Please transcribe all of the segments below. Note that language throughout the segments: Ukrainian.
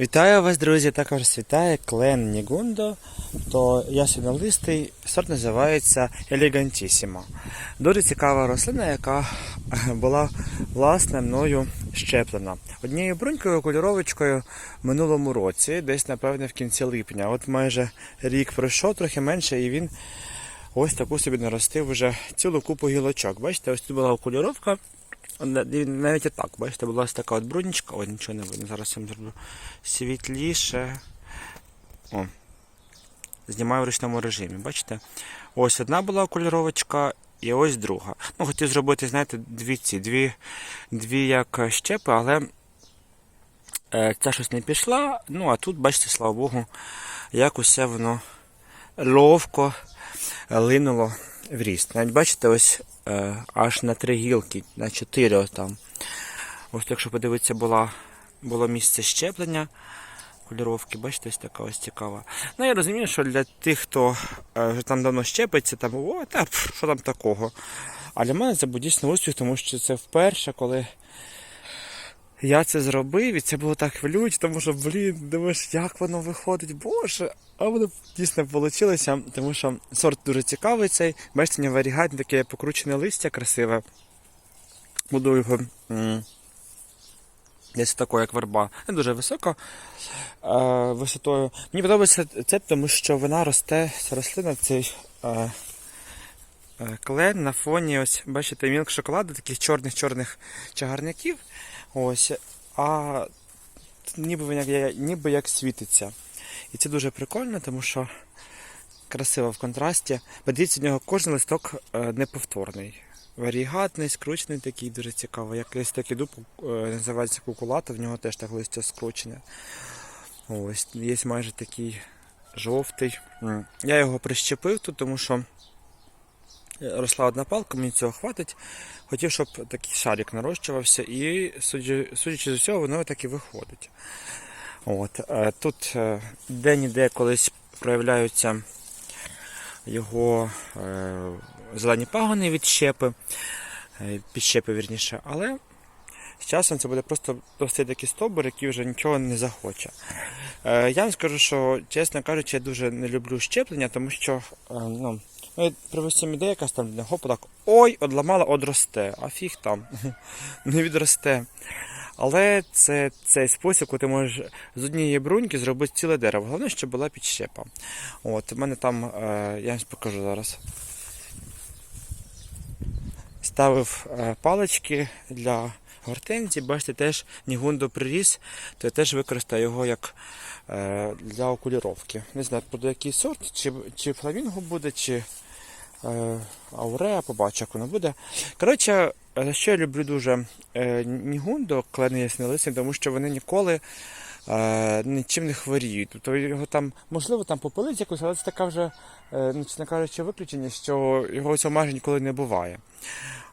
Вітаю вас, друзі! Також вітає клен Нігундо. То ясенолистий сорт називається Елегантісімо. Дуже цікава рослина, яка була власне мною щеплена. Однією брунькою кольоровочкою в минулому році, десь, напевне, в кінці липня. От майже рік пройшов, трохи менше, і він ось таку собі наростив вже цілу купу гілочок. Бачите, ось тут була окульоровка. Навіть і так, бачите, була ось така от брунічка, ой, нічого не видно. Зараз я зроблю світліше. О, знімаю в ручному режимі, бачите? Ось одна була окульоровочка і ось друга. Ну, хотів зробити, знаєте, дві ці, дві, дві як щепи, але е, ця щось не пішла. Ну, а тут, бачите, слава Богу, як усе воно ловко линуло в. Навіть бачите, ось е, аж на три гілки, на чотири там. Ось якщо подивитися, була, було місце щеплення кольоровки, бачите, ось така ось цікава. Ну я розумію, що для тих, хто е, там давно щепиться, там, о, та що там такого. А для мене це був дійсно успіх, тому що це вперше, коли я це зробив, і це було так хвилююче, тому що, блін, думаєш, як воно виходить, боже. А воно дійсно вийшло, тому що сорт дуже цікавий цей. Бачите, нього таке покручене листя красиве. Буду його десь такою, як верба. Не дуже висока е, висотою. Мені подобається це, тому що вона росте, ця рослина, цей клен на фоні, ось, бачите, мілк шоколаду, таких чорних-чорних чагарників. Ось, а ніби як, ніби як світиться. І це дуже прикольно, тому що красиво в контрасті. Подивіться, в нього кожен листок е, неповторний. Варігатний, скручений такий, дуже цікаво. Якийсь такий дуб е, називається кукулата, в нього теж так листя скручене. Ось, є майже такий жовтий. Я його прищепив тут, тому що росла одна палка, мені цього хватить. Хотів, щоб такий шарик нарощувався, і судячи з усього, воно так і виходить. От, е, тут е, де-ніде колись проявляються його е, зелені пагони від щепи, підщепи вірніше, але з часом це буде просто простий такий стовбур, який вже нічого не захоче. Я вам скажу, що, чесно кажучи, я дуже не люблю щеплення, тому що ну, ну, привезти ідея якась там для хопа так, ой, одламала, одросте, а фіг там, не відросте. Але це цей спосіб, коли ти можеш з однієї бруньки зробити ціле дерево. Головне, щоб була підщепа. От, у мене там, е, я вам покажу зараз. Ставив е, палички для гортензії, бачите, теж Нігундо приріс, то я теж використаю його як е, для окуліровки. Не знаю, буде який сорт, чи, чи фламінго буде, чи е, ауреа, побачу, як воно буде. Коротше, за що я люблю дуже е, Нігундо, клени яснолисні, тому що вони ніколи е, нічим не хворіють. Тобто його там, можливо, там попилить якось, але це така вже, е, ну, чесно кажучи, виключення, що його цього майже ніколи не буває.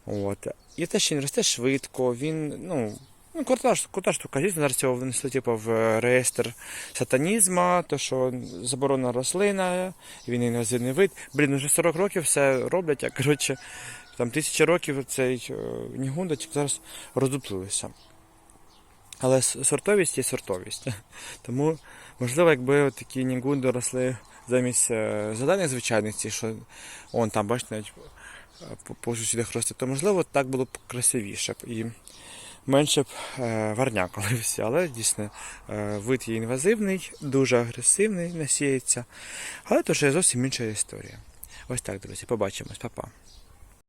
От. І те, що він росте швидко, він, ну, ну крута, крута штука. Звісно, зараз його внесли типу, в реєстр сатанізма, то що заборонена рослина, він інвазивний вид. Блін, вже 40 років все роблять, а коротше, там тисячі років цей е, нігундочок зараз роздуплилися. Але сортовість є сортовість. Тому, можливо, якби такі нігунди росли замість е, зелених звичайних, що он там, бачите, е, по, по росте, то можливо так було б красивіше і менше б е, варнякали Але дійсно е, вид є інвазивний, дуже агресивний, насіється. Але то вже зовсім інша історія. Ось так, друзі, побачимось, па-па.